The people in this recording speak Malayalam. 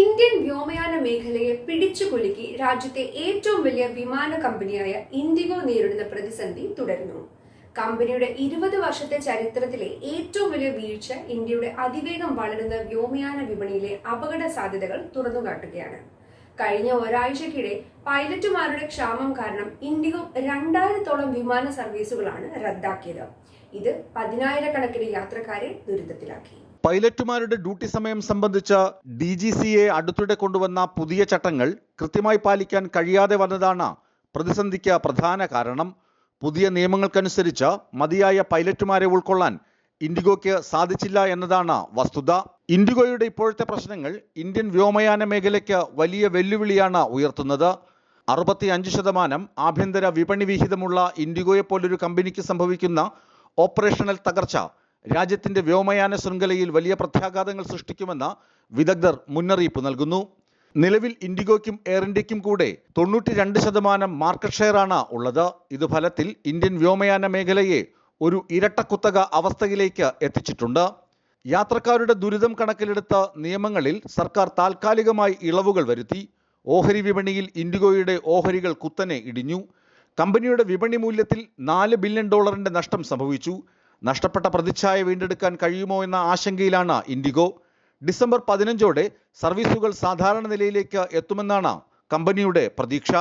ഇന്ത്യൻ വ്യോമയാന മേഖലയെ പിടിച്ചുകുലുക്കി രാജ്യത്തെ ഏറ്റവും വലിയ വിമാന കമ്പനിയായ ഇൻഡിഗോ നേരിടുന്ന പ്രതിസന്ധി തുടരുന്നു. കമ്പനിയുടെ ഇരുപത് വർഷത്തെ ചരിത്രത്തിലെ ഏറ്റവും വലിയ വീഴ്ച ഇന്ത്യയുടെ അതിവേഗം വളരുന്ന വ്യോമയാന വിപണിയിലെ അപകട സാധ്യതകൾ തുറന്നുകാട്ടുകയാണ്. കഴിഞ്ഞ ഒരാഴ്ചക്കിടെ പൈലറ്റുമാരുടെ ക്ഷാമം കാരണം ഇൻഡിഗോ രണ്ടായിരത്തോളം വിമാന സർവീസുകളാണ് റദ്ദാക്കിയത്. ഇത് പതിനായിരക്കണക്കിന് യാത്രക്കാരെ ദുരിതത്തിലാക്കി. പൈലറ്റുമാരുടെ ഡ്യൂട്ടി സമയം സംബന്ധിച്ച ഡി ജി സിയെ അടുത്തിടെ കൊണ്ടുവന്ന പുതിയ ചട്ടങ്ങൾ കൃത്യമായി പാലിക്കാൻ കഴിയാതെ വന്നതാണ് പ്രതിസന്ധിക്ക് പ്രധാന കാരണം. പുതിയ നിയമങ്ങൾക്കനുസരിച്ച് മതിയായ പൈലറ്റുമാരെ ഉൾക്കൊള്ളാൻ ഇൻഡിഗോയ്ക്ക് സാധിച്ചില്ല എന്നതാണ് വസ്തുത. ഇൻഡിഗോയുടെ ഇപ്പോഴത്തെ പ്രശ്നങ്ങൾ ഇന്ത്യൻ വ്യോമയാന മേഖലയ്ക്ക് വലിയ വെല്ലുവിളിയാണ് ഉയർത്തുന്നത്. അറുപത്തി അഞ്ച് ശതമാനം ആഭ്യന്തര വിപണി വിഹിതമുള്ള ഇൻഡിഗോയെ പോലൊരു കമ്പനിക്ക് സംഭവിക്കുന്ന ഓപ്പറേഷണൽ തകർച്ച രാജ്യത്തിന്റെ വ്യോമയാന ശൃംഖലയിൽ വലിയ പ്രത്യാഘാതങ്ങൾ സൃഷ്ടിക്കുമെന്ന വിദഗ്ധർ മുന്നറിയിപ്പ് നൽകുന്നു. നിലവിൽ ഇൻഡിഗോയ്ക്കും എയർ ഇന്ത്യക്കും കൂടെ തൊണ്ണൂറ്റി രണ്ട് ശതമാനം മാർക്കറ്റ് ഷെയറാണ് ഉള്ളത്. ഇത് ഫലത്തിൽ ഇന്ത്യൻ വ്യോമയാന മേഖലയെ ഒരു ഇരട്ടക്കുത്തക അവസ്ഥയിലേക്ക് എത്തിച്ചിട്ടുണ്ട്. യാത്രക്കാരുടെ ദുരിതം കണക്കിലെടുത്ത നിയമങ്ങളിൽ സർക്കാർ താൽക്കാലികമായി ഇളവുകൾ വരുത്തി. ഓഹരി വിപണിയിൽ ഇൻഡിഗോയുടെ ഓഹരികൾ കുത്തനെ ഇടിഞ്ഞു. കമ്പനിയുടെ വിപണി മൂല്യത്തിൽ നാല് ബില്യൺ ഡോളറിന്റെ നഷ്ടം സംഭവിച്ചു. നഷ്ടപ്പെട്ട പ്രതിച്ഛായ വീണ്ടെടുക്കാൻ കഴിയുമോ എന്ന ആശങ്കയിലാണ് ഇൻഡിഗോ. ഡിസംബർ പതിനഞ്ചോടെ സർവീസുകൾ സാധാരണ നിലയിലേക്ക് എത്തുമെന്നാണ് കമ്പനിയുടെ പ്രതീക്ഷ.